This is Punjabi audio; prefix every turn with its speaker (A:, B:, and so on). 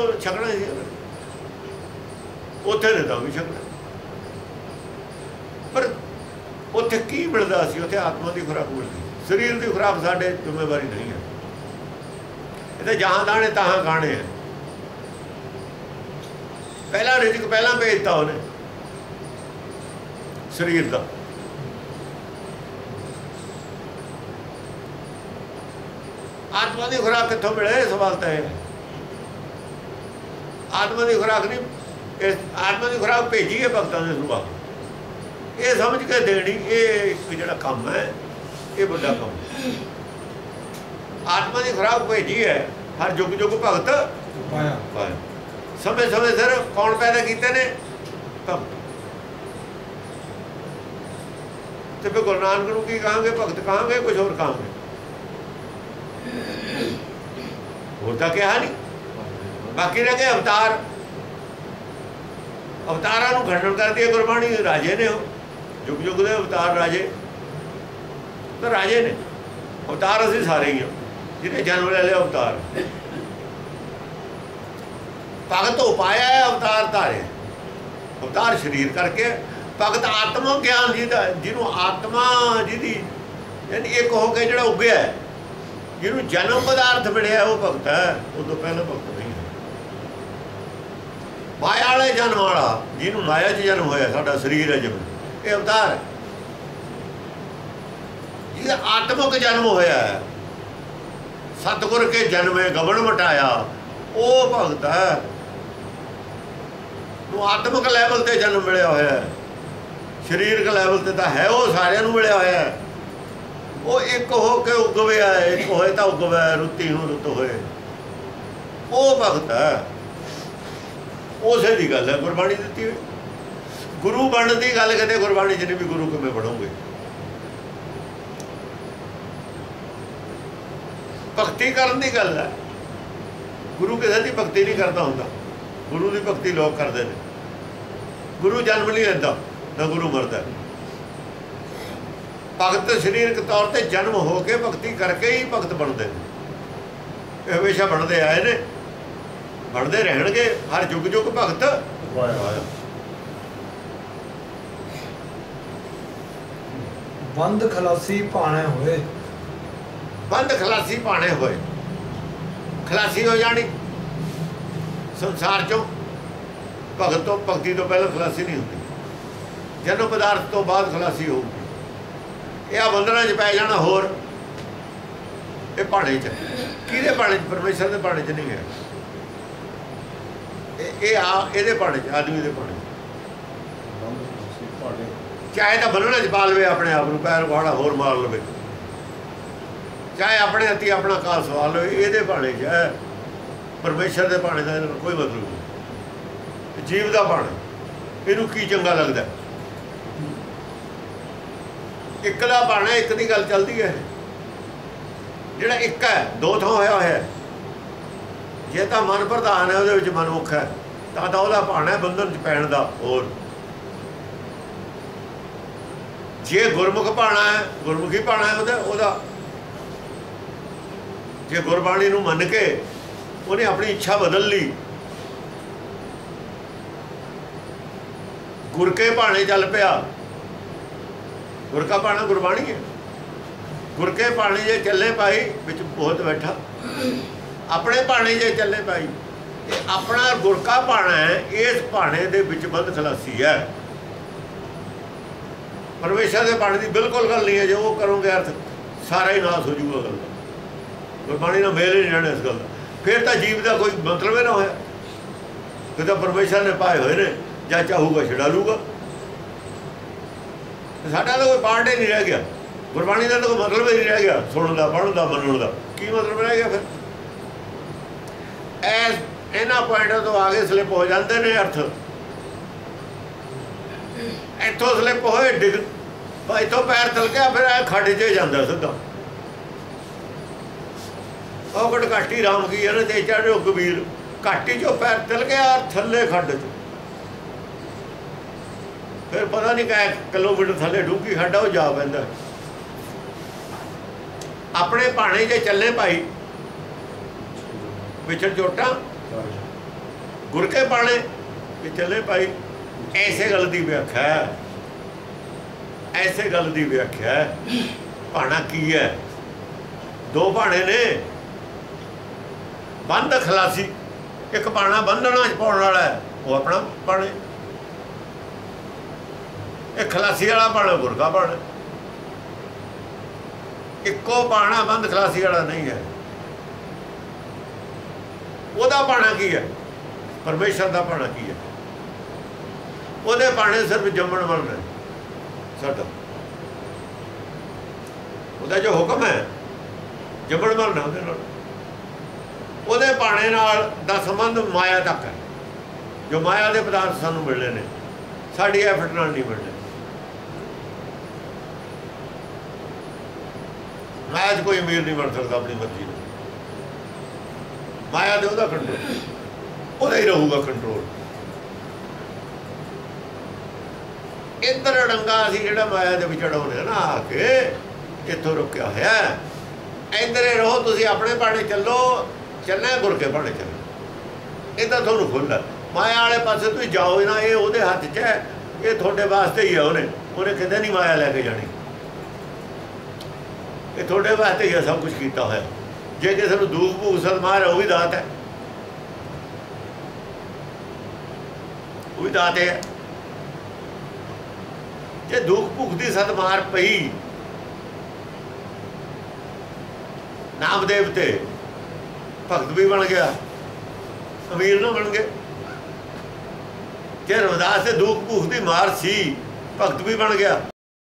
A: ਉਹ ਛਕਣਾ ਸੀ ਉੱਥੇ ਨੇ ਤਾਂ ਵੀ ਛਕਣਾ ਪਰ ਉੱਥੇ ਕੀ ਮਿਲਦਾ ਸੀ? ਉੱਥੇ ਆਤਮਾ ਦੀ ਖੁਰਾਕ ਮਿਲਦੀ। ਸਰੀਰ ਦੀ ਖੁਰਾਕ ਸਾਡੇ ਜ਼ਿੰਮੇਵਾਰੀ ਨਹੀਂ ਹੈ। ਇਹ ਜਹਾਂ ਦਾਣੇ ਤਹਾਂ ਖਾਣੇ ਹੈ ਪਹਿਲਾ ਰਿਜ਼ਕ ਪਹਿਲਾਂ ਭੇਜਤਾ ਉਹਨੇ। ਸਰੀਰ ਦਾ। ਆਤਮਾ ਦੀ ਖੁਰਾਕ ਕਿੱਥੋਂ ਮਿਲੇ ਸਵਾਲ ਤਾਂ ਇਹ ਹੈ ਆਤਮਾ ਦੀ ਖੁਰਾਕ ਨਹੀਂ ਇਹ ਆਤਮਾ ਦੀ ਖੁਰਾਕ ਭੇਜੀ ਹੈ ਭਗਤਾਂ ਦੇ ਸੁਭਾਅ। ਇਹ ਸਮਝ ਕੇ ਦੇਣੀ ਇਹ ਜਿਹੜਾ ਕੰਮ ਹੈ ਇਹ ਵੱਡਾ ਕੰਮ ਹੈ। ਆਤਮਾ ਦੀ ਖੁਰਾਕ ਭੇਜੀ ਹੈ ਹਰ ਜੁਗ ਜੁਗ ਭਗਤ
B: ਪਾਇਆ।
A: ਸਮੇਂ ਸਮੇਂ ਸਿਰ ਕੌਣ ਪੈਦਾ ਕੀਤੇ ਨੇ? ਭਗਤ। ਤੇ ਫਿਰ ਗੁਰੂ ਨਾਨਕ ਨੂੰ ਕੀ ਕਹਾਂਗੇ? ਭਗਤ ਕਹਾਂਗੇ ਕੁਝ ਹੋਰ ਕਹਾਂਗੇ? ਹੋਰ ਤਾਂ ਕਿਹਾ ਨਹੀਂ। ਬਾਕੀ ਰਹਿ ਗਏ ਅਵਤਾਰ। ਅਵਤਾਰਾਂ ਨੂੰ ਖੰਡਨ ਕਰਦੀ ਹੈ ਗੁਰਬਾਣੀ ਰਾਜੇ ਨੇ ਉਹ ਜੁਗ ਜੁਗ ਦੇ ਅਵਤਾਰ ਰਾਜੇ। ਤਾਂ ਰਾਜੇ ਨੇ। ਅਵਤਾਰ ਅਸੀਂ ਸਾਰੇ ਹੀ ਹਾਂ। ਜਿਹਨੇ ਜਨਮ ਲੈ ਲਿਆ ਅਵਤਾਰ। ਭਗਤ ਉਪਾਇਆ ਹੈ ਅਵਤਾਰ ਧਾਰੇ। ਅਵਤਾਰ ਸਰੀਰ ਕਰਕੇ। ਭਗਤ ਆਤਮਾ ਗਿਆਨ ਜਿਹਦਾ, ਜਿਹਨੂੰ ਆਤਮਾ ਜਿਹਦੀ, ਯਾਨੀ ਇੱਕ ਹੋ ਕੇ ਜਿਹੜਾ ਉੱਗਿਆ ਜਿਹਨੂੰ ਜਨਮ ਪਦਾਰਥ ਮਿਲਿਆ ਉਹ ਭਗਤ ਹੈ। ਉਹ ਤੋਂ ਪਹਿਲਾਂ ਭਗਤ ਨਹੀਂ ਜਨਮ ਵਾਲਾ, ਜਿਹਨੂੰ ਮਾਇਆ 'ਚ ਜਨਮ ਹੋਇਆ, ਸਾਡਾ ਸਰੀਰ ਹੈ ਜਿਵੇਂ ਇਹ ਅਵਤਾਰ ਹੈ। ਜਿਹਦਾ ਆਤਮਿਕ ਜਨਮ ਹੋਇਆ ਹੈ। ਸਤਿਗੁਰ ਕੇ ਜਨਮੇ ਗਵਣ ਮਟਾਇਆ, ਉਹ ਭਗਤ ਹੈ। ਨੂੰ ਆਤਮਿਕ ਲੈਵਲ ਤੇ ਜਨਮ ਮਿਲਿਆ ਹੋਇਆ ਹੈ। ਸਰੀਰਕ ਲੈਵਲ ਤੇ ਤਾਂ ਹੈ, ਉਹ ਸਾਰਿਆਂ ਨੂੰ ਮਿਲਿਆ ਹੋਇਆ ਹੈ। ਉਹ ਇੱਕ ਹੋ ਕੇ ਉਗਵਿਆ ਇੱਕ ਹੋਏ ਤਾਂ ਉਗਵਿਆ ਰੁੱਤੀ ਨੂੰ ਰੁੱਤ ਹੋਏ। ਉਹ ਭਗਤ ਹੈ। ਉਸੇ ਦੀ ਗੱਲ ਹੈ, ਗੁਰਬਾਣੀ ਦਿੱਤੀ ਹੋਈ। ਗੁਰੂ ਬਣਨ ਦੀ ਗੱਲ ਕਦੇ ਗੁਰਬਾਣੀ ਚ ਵੀ ਗੁਰੂ ਕਿਵੇਂ ਬਣੋਗੇ। ਭਗਤੀ ਕਰਨ ਦੀ ਗੱਲ ਹੈ। ਗੁਰੂ ਕਿਸੇ ਦੀ ਭਗਤੀ ਨਹੀਂ ਕਰਦਾ ਹੁੰਦਾ। ਗੁਰੂ ਦੀ ਭਗਤੀ ਲੋਕ ਕਰਦੇ ਨੇ। ਗੁਰੂ ਜਨਮ ਨਹੀਂ ਲੈਂਦਾ, ਨਾ ਗੁਰੂ ਮਰਦਾ। ਭਗਤ ਸਰੀਰਕ ਤੌਰ ਤੇ ਜਨਮ ਹੋ ਕੇ ਭਗਤੀ ਕਰਕੇ ਹੀ ਭਗਤ ਬਣਦੇ ਨੇ। ਹਮੇਸ਼ਾ ਬਣਦੇ ਆਏ ਨੇ। ਬਣਦੇ ਰਹਿਣਗੇ ਹਰ ਯੁੱਗ ਯੁੱਗ ਭਗਤ।
B: ਬੰਦ ਖਲਾਸੀ ਭਾਣੇ ਹੋਏ।
A: ਬੰਦ ਖਲਾਸੀ ਪਾਣੇ ਹੋਏ। ਖਲਾਸੀ ਹੋ ਜਾਣੀ। ਸੰਸਾਰ ਚੋਂ ਭਗਤ ਤੋਂ ਭਗਤੀ ਤੋਂ ਪਹਿਲਾਂ ਖਲਾਸੀ ਨਹੀਂ ਹੁੰਦੀ। ਜਨਮ ਪਦਾਰਥ ਤੋਂ ਬਾਅਦ ਖਲਾਸੀ ਹੋਊਗੀ। ਇਹ ਆ ਬੰਦਨਾਂ 'ਚ ਪੈ ਜਾਣਾ ਹੋਰ। ਇਹ ਭਾਣੇ 'ਚ। ਕਿਹਦੇ ਭਾਣੇ 'ਚ? ਪਰਮੇਸ਼ਰ ਦੇ ਭਾਣੇ 'ਚ ਨਹੀਂ ਹੈ। ਇਹ ਆ, ਇਹਦੇ ਭਾਣੇ 'ਚ, ਆਦਮੀ ਦੇ ਭਾਣੇ ਚਾਹੇ ਤਾਂ ਬੰਨਣਾ 'ਚ ਪਾ ਲਵੇ ਆਪਣੇ ਆਪ ਨੂੰ, ਪੈਰ ਵਾੜਾ ਹੋਰ ਮਾਰ ਲਵੇ। ਚਾਹੇ ਆਪਣੇ ਹੱਥੀ ਆਪਣਾ ਕਾਲ ਸਵਾਲ ਲਵੇ, ਇਹਦੇ ਭਾਣੇ 'ਚ ਹੈ। ਪਰਮੇਸ਼ਰ ਦੇ ਭਾਣੇ ਦਾ ਇਹਦਾ ਕੋਈ ਮਤਲਬ ਨਹੀਂ। ਜੀਵ ਦਾ ਭਾਣਾ ਇਹਨੂੰ ਕੀ ਚੰਗਾ ਲੱਗਦਾ? ਇਕਲਾ ਭਾਣਾ ਇੱਕ ਦੀ ਗੱਲ ਚੱਲਦੀ ਹੈ। ਜਿਹੜਾ ਇੱਕ ਹੈ, ਦੋ ਥਾਂ ਹੋਇਆ ਹੋਇਆ ਹੈ। ਜੇ ਤਾਂ ਮਨ ਪ੍ਰਧਾਨ ਹੈ, ਉਹਦੇ ਵਿੱਚ ਮਨ ਹੈ। ਤਾਂ ਤਾਂ ਉਹਦਾ ਭਾਣਾ ਬੰਧਨ ਚ ਪੈਣ ਦਾ, ਹੋਰ। ਜੇ ਗੁਰਮੁਖ ਭਾਣਾ ਹੈ, ਗੁਰਮੁਖੀ ਭਾਣਾ ਹੈ ਉਹਦਾ ਉਹਦਾ। ਜੇ ਗੁਰਬਾਣੀ ਨੂੰ ਮੰਨ ਕੇ ਉਹਨੇ ਆਪਣੀ ਇੱਛਾ ਬਦਲ ਲਈ, ਗੁਰ ਕੇ ਭਾਣੇ ਚੱਲ ਪਿਆ। ਗੁਰ ਕਾ ਭਾਣਾ ਗੁਰਬਾਣੀ ਹੈ। ਗੁਰ ਕੇ ਭਾਣੇ ਜੇ ਚੱਲੇ ਭਾਈ, ਵਿੱਚ ਬਹੁਤ ਬੈਠਾ। ਆਪਣੇ ਭਾਣੇ ਜੇ ਚੱਲੇ ਭਾਈ ਇਹ ਆਪਣਾ ਗੁਰਕਾ ਭਾਣਾ ਹੈ, ਇਸ ਭਾਣੇ ਦੇ ਵਿੱਚ ਬੰਦ ਖਲਾਸੀ ਹੈ। ਪਰਮੇਸ਼ਰ ਦੇ ਭਾਣੇ ਦੀ ਬਿਲਕੁਲ ਗੱਲ ਨਹੀਂ ਹੈ, ਜੇ ਉਹ ਕਰੋਗੇ ਅਰਥ, ਸਾਰਾ ਹੀ ਨਾਸ ਹੋ ਜੂਗਾ ਗੱਲ ਦਾ। ਗੁਰਬਾਣੀ ਨਾਲ ਮੇਲ ਹੀ ਨਹੀਂ ਰਹਿਣਾ ਇਸ ਗੱਲ ਦਾ। ਫਿਰ ਤਾਂ ਜੀਵ ਦਾ ਕੋਈ ਮਤਲਬ ਹੀ ਨਾ ਹੋਇਆ। ਫਿਰ ਤਾਂ ਪਰਮੇਸ਼ਰ ਨੇ ਪਾਏ ਹੋਏ ਨੇ, ਜਾਂ ਚਾਹੂਗਾ ਛਡਾ ਲੂਗਾ ਸਾਡਾ ਤਾਂ ਕੋਈ ਪਾਰਟ ਹੀ ਨਹੀਂ ਰਹਿ ਗਿਆ। ਗੁਰਬਾਣੀ ਦਾ ਤਾਂ ਕੋਈ ਮਤਲਬ ਹੀ ਨਹੀਂ ਰਹਿ ਗਿਆ, ਸੁਣਨ ਦਾ, ਪੜ੍ਹਨ ਦਾ, ਮੰਨਣ ਦਾ। ਕੀ ਮਤਲਬ ਰਹਿ ਗਿਆ ਫਿਰ? ਐਸ, ਇਹਨਾਂ ਪੁਆਇੰਟਾਂ ਤੋਂ ਆਗੇ ਸਲਿਪ ਹੋ ਜਾਂਦੇ ਨੇ ਅਰਥ। ਇੱਥੋਂ ਸਲਿਪ ਹੋਏ, ਡਿੱਗ ਭਾਈ ਪੈਰ ਤਲਕਿਆ ਫਿਰ ਇਹ ਖੱਡ 'ਚ ਜਾਂਦਾ ਸਿੱਧਾ। ਉਹ ਗੜ ਘਾਟੀ ਰਾਮ ਕੀ ਇਹਨੇ ਤੇ ਚੜ੍ਹੋ ਕਬੀਰ। ਘਾਟੀ 'ਚੋਂ ਪੈਰ ਤਲ ਗਿਆ, ਥੱਲੇ ਖੱਡ 'ਚ। ਫਿਰ ਪਤਾ ਨਹੀਂ ਕਿਹ ਕਿਲੋਮੀਟਰ ਥੱਲੇ ਡੂੰਗੀ ਖੱਡਾ ਉਹ ਜਾ ਪੈਂਦਾ। ਆਪਣੇ ਭਾਣੇ ਜੇ ਚੱਲੇ ਭਾਈ ਵਿਚਰ ਜੋਟਾਂ ਗੁਰ ਕੇ ਬਾਣੇ ਕਿ ਚੱਲੇ ਭਾਈ, ਐਸੇ ਗੱਲ ਦੀ ਵਿਆਖਿਆ ਹੈ। ਐਸੇ ਗੱਲ ਦੀ ਵਿਆਖਿਆ ਹੈ। ਬਾਣਾ ਕੀ ਹੈ? ਦੋ ਭਾਣੇ ਨੇ। ਬੰਦ ਖਲਾਸੀ। ਇੱਕ ਬਾਣਾ ਬੰਧਣਾ ਚ ਪਾਉਣ ਵਾਲਾ ਉਹ ਆਪਣਾ ਬਾਣੇ ਇਹ ਖਲਾਸੀ ਵਾਲਾ ਬਾਣਾ ਗੁਰਗਾ ਬਾਣਾ ਇੱਕੋ ਬਾਣਾ ਬੰਦ ਖਲਾਸੀ ਵਾਲਾ ਨਹੀਂ ਹੈ। ਉਹਦਾ ਬਾਣਾ ਕੀ ਹੈ? ਪਰਮੇਸ਼ਰ ਦਾ ਬਾਣਾ ਕੀ ਹੈ? ਉਹਦੇ ਬਾਣੇ ਸਿਰਫ ਜੰਮਣ ਵਾਲਾ ਸਾਡਾ। ਉਹਦਾ ਜੋ ਹੁਕਮ ਹੈ, ਜੰਮਣ ਵਾਲਾ ਉਹਦੇ ਨਾਲ। ਉਹਦੇ ਬਾਣੇ ਨਾਲ ਦਾ ਸੰਬੰਧ ਮਾਇਆ ਤੱਕ ਹੈ। ਜੋ ਮਾਇਆ ਦੇ ਪਦਾਰਥ ਸਾਨੂੰ ਮਿਲਣੇ ਨੇ, ਸਾਡੀ ਐਫਰਟ ਨਾਲ ਨਹੀਂ ਮਿਲਣੇ ਮਾਇਆ ਕੋਈ ਅਮੀਰ ਨਹੀਂ ਬਣ ਸਕਦਾ, ਆਪਣੀ ਮਰਜ਼ੀ ਨਾਲ। ਮਾਇਆ ਦੇ ਉਹਦਾ ਕੰਟਰੋਲ ਉਹਦਾ ਹੀ ਰਹੂਗਾ ਕੰਟਰੋਲ ਇੰਦਰ ਡੰਗਾ ਅਸੀਂ ਜਿਹੜਾ ਮਾਇਆ ਦੇ ਵਿੱਚ ਅੜਾਉਨੇ ਨਾ ਆ ਕੇ ਇੱਥੋਂ ਰੁਕਿਆ ਹੋਇਆ ਇੰਦਰੇ ਰਹੋ, ਤੁਸੀਂ ਆਪਣੇ ਬਾਣੇ ਚੱਲੋ, ਚੱਲਣਾ ਗੁਰ ਕੇ ਬਾਣੇ ਚੱਲੋ ਇਹ ਤਾਂ ਤੁਹਾਨੂੰ ਖੁੱਲ੍ਹਾ ਮਾਇਆ ਵਾਲੇ ਪਾਸੇ ਤੁਸੀਂ ਜਾਓ ਨਾ, ਇਹ ਉਹਦੇ ਹੱਥ 'ਚ ਹੈ। ਇਹ ਤੁਹਾਡੇ ਵਾਸਤੇ ਹੀ ਹੈ ਉਹਨੇ। ਉਹਨੇ ਕਿਤੇ ਨਹੀਂ ਮਾਇਆ ਲੈ ਕੇ ਜਾਣੀ। ਇਹ ਤੁਹਾਡੇ ਵਾਸਤੇ ਹੀ ਹੈ ਸਭ ਕੁਝ ਕੀਤਾ ਹੋਇਆ। ਜੇ ਕਿਸੇ ਨੂੰ ਦੁੱਖ ਭੂਖ ਸਲਮਾਰ ਉਹ ਵੀ ਦਾਤ ਹੈ। ਉਹ ਵੀ ਦਾਤ ਹੈ। ਜੇ ਦੁੱਖ ਭੁੱਖ ਦੀ ਸਦਮਾਰ ਪਈ, ਨਾਮਦੇਵ ਤੇ ਭਗਤ ਵੀ ਬਣ ਗਿਆ, ਅਮੀਰ ਨਾ ਬਣ ਗਏ। ਜੇ ਰਵਿਦਾਸ ਤੇ ਦੁੱਖ ਭੁੱਖ ਦੀ ਮਾਰ ਸੀ, ਭਗਤ ਵੀ ਬਣ ਗਿਆ।